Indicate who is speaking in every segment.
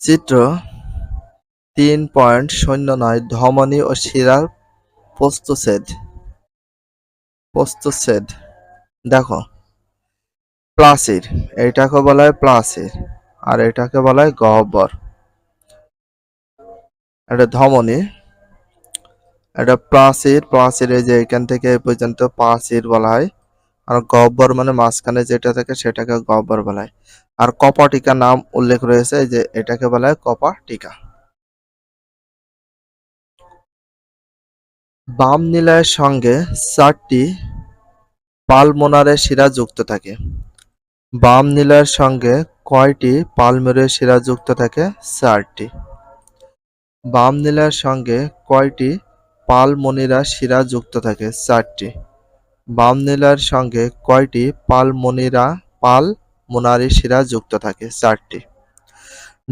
Speaker 1: চিত্র তিন পয়েন্ট শূন্য নয়, ধমনী ও শিরার প্রস্থচ্ছেদ প্রস্থচ্ছেদ দেখো। প্লাসির এটাকে বলা হয় প্লাসির আর এটাকে বলা হয় গহ্বর। এটা ধমনী, এটা প্রাচীর প্রাচীর এই যে এখান থেকে এই পর্যন্ত প্রাচীর বলা হয়। আর গহ্বর মানে মাঝখানে যেটা থাকে সেটাকে গহ্বর বলা। হয় আর কপাটিকা নাম উল্লেখ রয়েছে যে এটাকে বলা হয় কপাটিকা। বাম নীলায়ের সঙ্গে চারটি পালমোনারের শিরা যুক্ত থাকে। বাম নিলয়ের সঙ্গে কয়টি পালমোনারের শিরা যুক্ত থাকে? চারটি। বাম নিলয়ের সঙ্গে কয়টি পালমনিরা শিরা যুক্ত থাকে? চারটি। বাম নিলয়ের সঙ্গে কয়টি পালমোনিরা পালমোনারি শিরা যুক্ত থাকে? চারটি।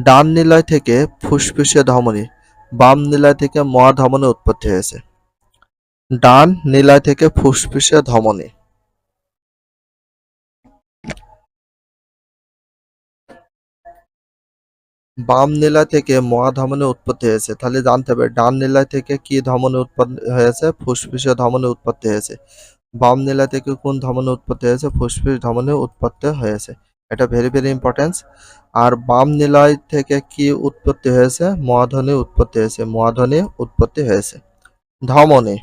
Speaker 1: ডান নিলয় থেকে ফুসফুসে ধমনী, বাম নিলয় থেকে মহাধমনী উৎপত্তি হয়েছে। ডান নিলয় থেকে ফুসফুসে ধমনী। বাম নিলয় থেকে মহাধমনী উৎপত্তি হয়েছে। তাহলে জানতে হবে, ডান নিলয় থেকে কি ধমনী উৎপত্তি হয়েছে? ফুসফুসে ধমনী উৎপত্তি হয়েছে। বাম নিলয় থেকে কোন ধমনী উৎপত্তি হয়েছে? ফুসফুস ধমনী উৎপত্তি হয়েছে। এটা ভেরি ভেরি ইম্পর্টেন্স আর বাম নিলয় থেকে কি উৎপত্তি হয়েছে? মহাধ্বনি উৎপত্তি হয়েছে। মহাধ্বনি উৎপত্তি হয়েছে। ধমনী।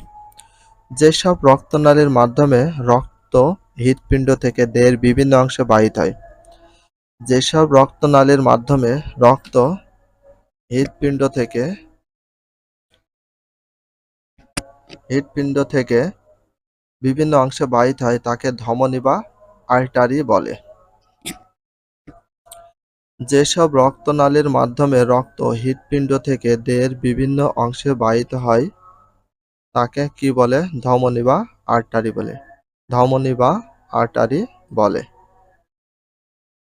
Speaker 1: যেসব রক্তনালীর মাধ্যমে রক্ত হৃৎপিণ্ড থেকে দেহের বিভিন্ন অংশে বাহিত হয়, যেসব রক্তনালীর মাধ্যমে রক্ত হৃৎপিণ্ড থেকে হৃৎপিণ্ড থেকে বিভিন্ন অংশে বাহিত হয়, তাকে ধমনী বা আর্টারি বলে। যেসব রক্তনালীর মাধ্যমে রক্ত হৃৎপিণ্ড থেকে দেহের বিভিন্ন অংশে বাহিত হয়, তাকে কি বলে? ধমনী বা আর্টারি বলে। ধমনী বা আর্টারি বলে।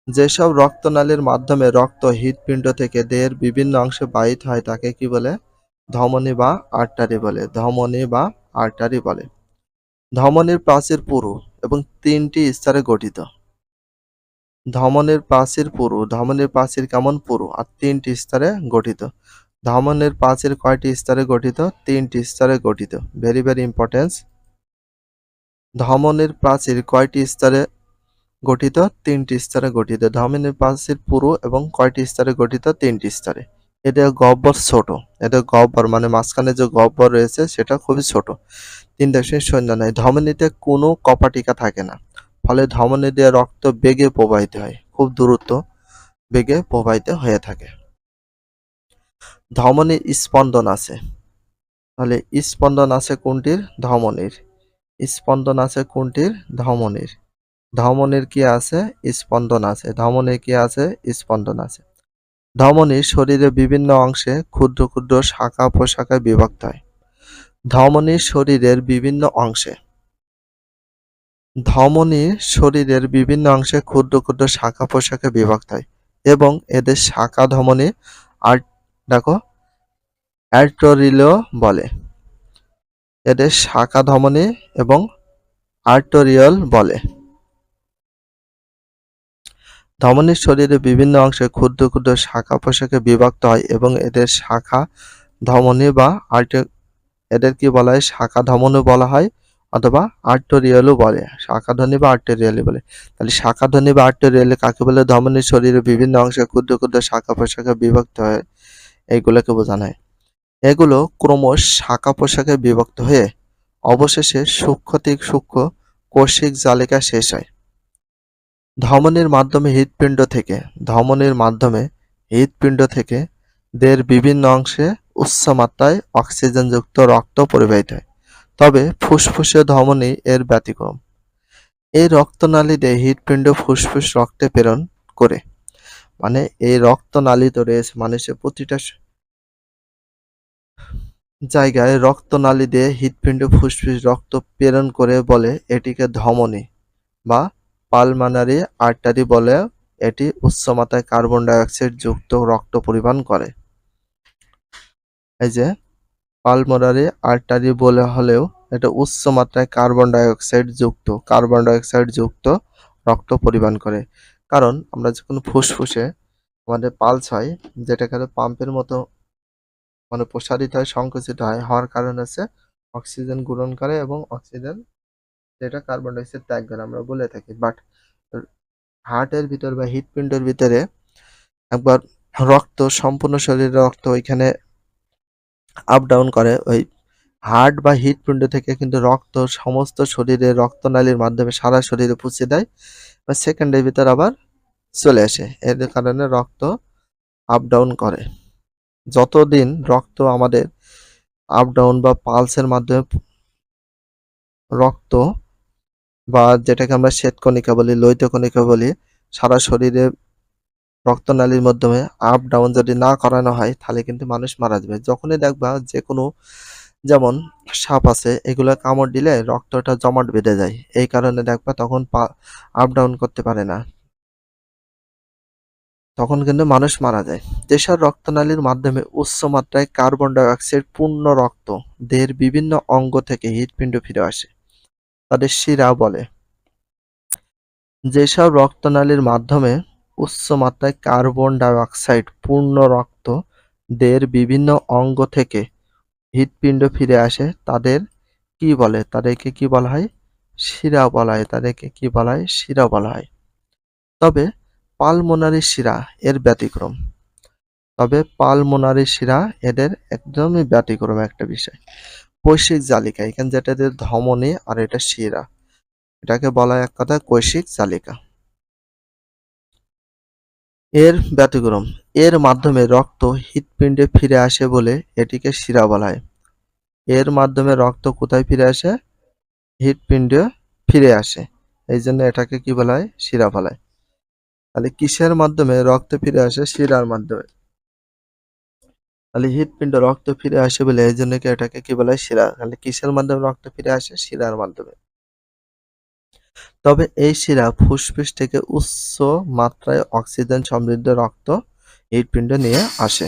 Speaker 1: যেসব রক্তনালীর মাধ্যমে রক্ত হৃৎপিণ্ড থেকে দেহের বিভিন্ন অংশে বাহিত হয়, তাকে কি বলে? ধমনী বা আর্টারি বলে। ধমনী বা আর্টারি বলে। ধমনীর প্রাচীর পুরু এবং তিনটি স্তরে গঠিত। ধমনের প্রাচীর পুরু, ধমনীর প্রাচীর কেমন পুরু, আর তিনটি স্তরে গঠিত। ধমনীর প্রাচীর কয়টি স্তরে গঠিত? তিনটি স্তরে গঠিত। ভেরি ভেরি ইম্পর্টেন্স ধমনীর প্রাচীর কয়টি স্তরে গঠিত? তিনটি স্তরে গঠিত। ধমনীর প্রাচীর পুরু এবং কয়টি স্তরে গঠিত? তিনটি স্তরে। এদের গহ্বর ছোট। এটা গহ্বর মানে মাঝখানে যে গহ্বর রয়েছে, সেটা খুবই ছোট। তিন দশমিক শূন্য নয় ধমনীতে কোনো কপাটিকা থাকে না। ফলে ধমনী দিয়ে রক্ত বেগে প্রবাহিত হয়, খুব দ্রুত বেগে প্রবাহিত হয়ে থাকে। ধমনীর স্পন্দন আছে। তাহলে স্পন্দন আছে কোনটির? ধমনীর। স্পন্দন আছে কোনটির? ধমনীর। ধমনীর কি আছে? স্পন্দন আছে। ধমনীর কি আছে? স্পন্দন আছে। ধমনী শরীরের বিভিন্ন অংশে ক্ষুদ্র ক্ষুদ্র শাখা প্রশাখায় বিভক্ত হয়। ধমনী শরীরের বিভিন্ন অংশে। ধমনী শরীরের বিভিন্ন অংশে ক্ষুদ্র ক্ষুদ্র শাখা প্রশাখায় বিভক্ত হয় এবং এদের শাখা ধমনী আর, দেখো অ্যার্টোরিলো বলে। এদের শাখা ধমনী এবং আর্টোরিয়ল বলে। ধমনীর শরীরে বিভিন্ন অংশে ক্ষুদ্র ক্ষুদ্র শাখা পোশাকে বিভক্ত হয় এবং এদের শাখা ধমনী বা আর্ট এদের কি বলা হয়? শাখা ধমনী বলা হয় অথবা আর্টোরিয়ালও বলে। শাখা ধ্বনি বা আর্টেরিয়ালি বলে। তাহলে শাখা ধ্বনি বা আর্টেরিয়ালি কাকে বলে? ধমনীর শরীরে বিভিন্ন অংশে ক্ষুদ্র ক্ষুদ্র শাখা পোশাকে বিভক্ত হয়। এইগুলোকে বোঝানো হয়। এগুলো ক্রমশ শাখা পোশাকে বিভক্ত হয়ে অবশেষে সূক্ষ্ম থেকে সূক্ষ্ম কৌশিক জালিকা শেষ হয়। ধমনীর মাধ্যমে হৃৎপিণ্ড থেকে, ধমনীর মাধ্যমে হৃৎপিণ্ড থেকে দেহের বিভিন্ন অংশে উচ্চ মাত্রায় অক্সিজেনযুক্ত রক্ত পরিবাহিত হয়। তবে ফুসফুসে ধমনী এর ব্যতিক্রম। এই রক্তনালী দিয়ে হৃৎপিণ্ড ফুসফুস রক্তে প্রেরণ করে। মানে এই রক্তনালী তো রয়েছে মানুষের প্রতিটা জায়গায় রক্তনালী দিয়ে হৃৎপিণ্ড ফুসফুস রক্ত প্রেরণ করে বলে এটিকে ধমনী বা পালমানারি আর্টারি বলে এটি উচ্চ মাত্রায় কার্বন ডাইঅক্সাইড যুক্ত রক্ত পরিবহন করে। এই যে, পালমোনারি আর্টারি বলে হলেও এটা উচ্চ মাত্রায় কার্বন ডাইঅক্সাইড যুক্ত, কার্বন ডাইঅক্সাইড যুক্ত রক্ত পরিবহন করে। কারণ আমরা যখন ফুসফুসে আমাদের পালস হয় যেটাকে পাম্পের মতো মানে প্রসারিত হয়, সংকুচিত হয়, হওয়ার কারণ হচ্ছে অক্সিজেন গ্রহণ করে এবং অক্সিজেন যেটা কার্বন ডাইঅক্সাইড ত্যাগ করে আমরা বলে থাকি। বাট হার্টের ভিতর বা হৃৎপিণ্ডের ভিতরে একবার রক্ত, সম্পূর্ণ শরীরের রক্ত ওইখানে আপ ডাউন করে। ওই হার্ট বা হৃৎপিণ্ড থেকে কিন্তু রক্ত সমস্ত শরীরে রক্তনালীর মাধ্যমে সারা শরীরে পৌঁছে দেয় বা সেকেন্ডের ভিতর আবার চলে আসে। এর কারণে রক্ত আপ ডাউন করে। যতদিন রক্ত আমাদের আপ ডাউন বা পালসের মাধ্যমে রক্ত বা যেটাকে আমরা শ্বেতকণিকা বলি, লোহিত কণিকা বলি, সারা শরীরে রক্তনালীর মাধ্যমে আপ ডাউন যদি না করানো হয়, তাহলে কিন্তু মানুষ মারা যাবে। যখনই দেখবা যে কোনো যেমন সাপ আছে, এগুলো কামড় দিলে রক্তটা জমাট বেঁধে যায়। এই কারণে দেখবা তখন আপ ডাউন করতে পারে না। তখন কিন্তু মানুষ মারা যায়। যেসব রক্তনালীর মাধ্যমে উচ্চ মাত্রায় কার্বন ডাইঅক্সাইড পূর্ণ রক্ত, দেহের বিভিন্ন অঙ্গ থেকে হৃদপিণ্ড ফিরে আসে। তাদের শিরা বলে। যেসব রক্তনালীর মাধ্যমে উচ্চ মাত্রায় কার্বন ডাইঅক্সাইড, পূর্ণ রক্ত দেহের বিভিন্ন অঙ্গ থেকে হৃৎপিণ্ড ফিরে আসে, তাদের কি বলে? তাদেরকে কি বলা হয়? শিরা বলা হয়। তাদেরকে কি বলা হয়? শিরা বলা হয়। তবে পালমোনারি শিরা এর ব্যতিক্রম। তবে পালমোনারি শিরা এদের একদমই ব্যতিক্রম একটা বিষয়। কৈশিক জালিকা, এখানে যেটা এদের ধমনী আর এটা শিরা। এটাকে বলা এক কথা কৈশিক জালিকা। এর ব্যতিক্রম, এর মাধ্যমে রক্ত হৃৎপিণ্ডে ফিরে আসে বলে এটিকে শিরা বলা হয়। এর মাধ্যমে রক্ত কোথায় ফিরে আসে? হৃৎপিণ্ডে ফিরে আসে। এই জন্য এটাকে কি বলা হয়? শিরা বলা হয়। তাহলে কিসের মাধ্যমে রক্ত ফিরে আসে? শিরার মাধ্যমে। তাহলে হৃদপিণ্ড রক্ত ফিরে আসে বলে এই জন্য এটাকে কি বলে? শিরা। তাহলে কিসের মাধ্যমে রক্ত ফিরে আসে? শিরার মাধ্যমে। তবে এই শিরা ফুসফুস থেকে উচ্চ মাত্রায় অক্সিজেন সমৃদ্ধ রক্ত হৃদপিণ্ড নিয়ে আসে।